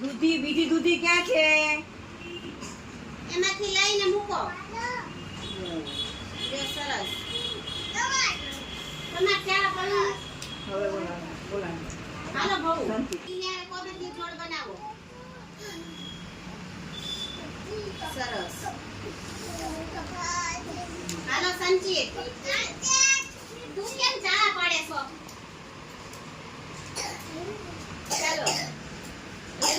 દૂધી બીજી દૂધી ક્યાં છે? એમાંથી લઈને મૂકો. સરસ. તમારે ક્યારે કરવું? હવે બોલાવો બોલાવો હાલો બહુ. શાંતિ. છોડ બનાવો. સરસ. હાલો સંચિત તું કેમ ચાળા પાડે છો?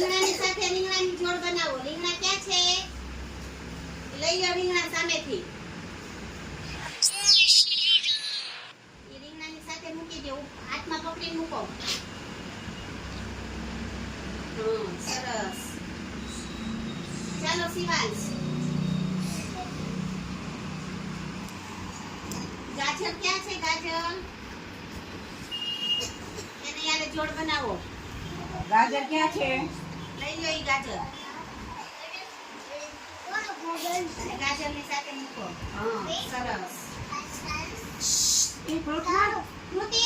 રીંગણાની સાથે રીંગણાની જોડ બનાવો. રીંગણા ક્યાં છે? લઈ લો રીંગણા સામેથી. ચાલો, શિવાંશ. ગાજર ક્યાં છે, ગાજર? એને યારે જોડ બનાવો. ગાજર ક્યાં છે? લઈ લો ઈ ગાજર. ગાજરની સાથે મૂકો. હા. સરસ. એ ફ્રૂટમાં કૃતિ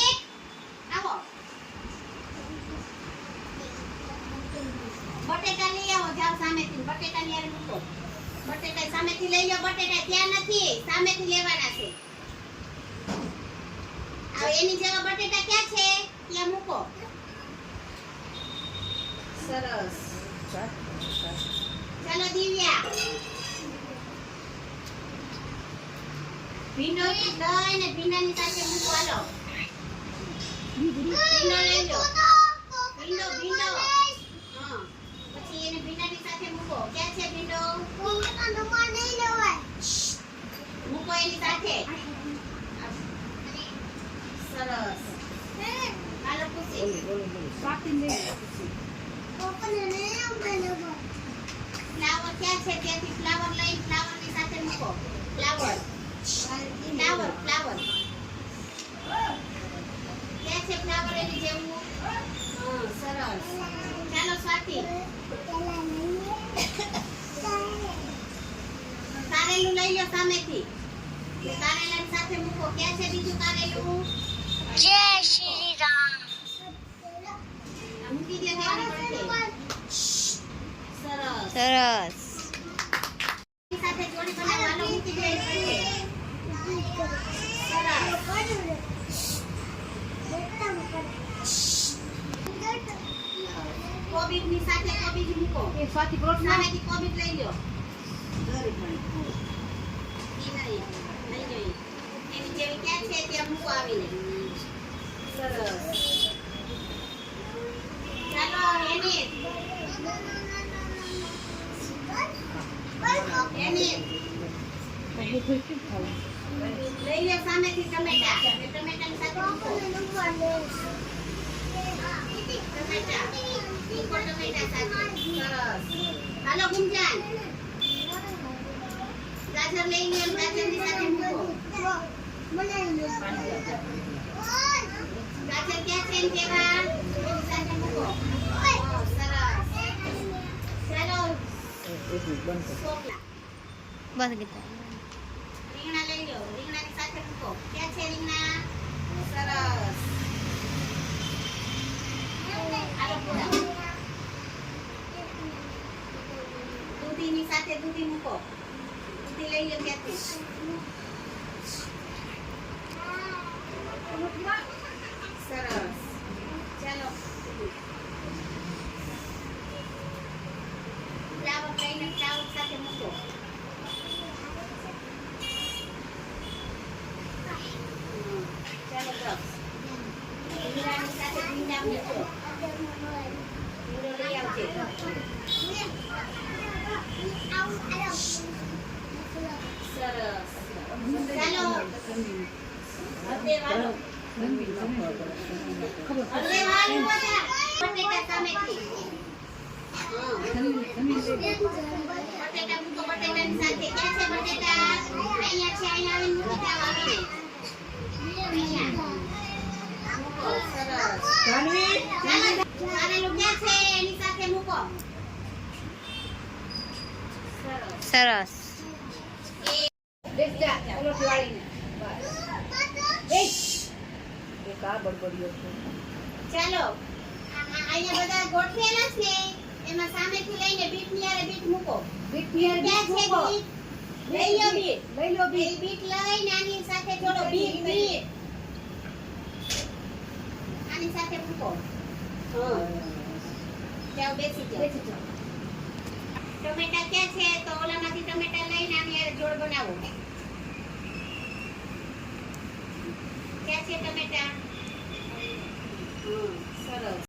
આવો. બટેટા લઈ આવો જાવ સામેથી. બટેટા ની મૂકો. બટેટા સામેથી લઈ લો. બટેટા ત્યાં નથી. સામેથી લેવાના છે. આ એની જેવા બટેટા ક્યાં છે? ત્યાં મૂકો. સરસ. ચાલો દિવ્યા ભીંડો લઈને ભીંડાની સાથે મૂકો હાલો ભીંડો લઈ લો ભીંડો ભીંડો હા પછી એને ભીંડાની સાથે મૂકો ક્યાં છે ભીંડો મૂકો એની સાથે સરસ હાલો ખુશી. ફ્લાવર ક્યાં છે છે એની જેમ ચાલો સ્વાતિ કારેલું લઈ લો સામેથી. કારેલાની સાથે મૂકો. ક્યાં છે બીજું કારેલું? જય સરસ સાથે. કોબીજની સાથે કોબીજ મૂકો એ સ્વાતિ ફ્રૂટમાં સામેથી કોબીજ લઈ લો ઈ નહીં લઈ લો ઈ. એની છે ત્યાં મૂકો આવીને સરસ ચાલો સામેથી ટમેટા હાલો ગુંજાન ગાજર લઈ લો ગાજરની સાથે મૂકો ગાજર ક્યાં છે એમ કેવા ચાલો બસ. ગીતા લઈ સાથે મૂકો. ક્યાં છે રીંગણા? સરસ. દૂધીની સાથે દૂધી મૂકો. દૂધી લઈ લો ત્યાંથી સરસ ચાલો ફ્લાવર લઈને ફ્લાવર સાથે મૂકો ચાલો દ્રક્ષ ભીંડાની સાથે ભીંડા મૂકો ભીંડો લઈ આવજે સરસ ચાલો હળદર વાળો હળદર વાળો બધા બટેટા બટેટા સાથે ક્યાં છે બટેટા અહીંયા છે અહીંયા આવીને મૂકી જાઓ આવીને અહીંયા. મૂકો, સરસ જાનવી ચાલો કારેલું ક્યાં છે એની સાથે મૂકો સરસ છે ચાલો. આ- આ- અહીંયા બધા ગોઠવેલા છે. મૂકો. બીટ પિયર ક્યાં બીટ મૂકો. લઈ લો બીટ. લઈ લો બીટ. બીટ લઈને આની સાથે જોડો બીટ બીટ. આની સાથે મૂકો. હા. જાઓ બેસી જાઓ. બેસી જાઓ. ટમેટા ક્યાં છે? તો ઓલામાંથી ટમેટા લઈને આની હારે જોડ બનાવો ક્યાં છે ટમેટા સરસ.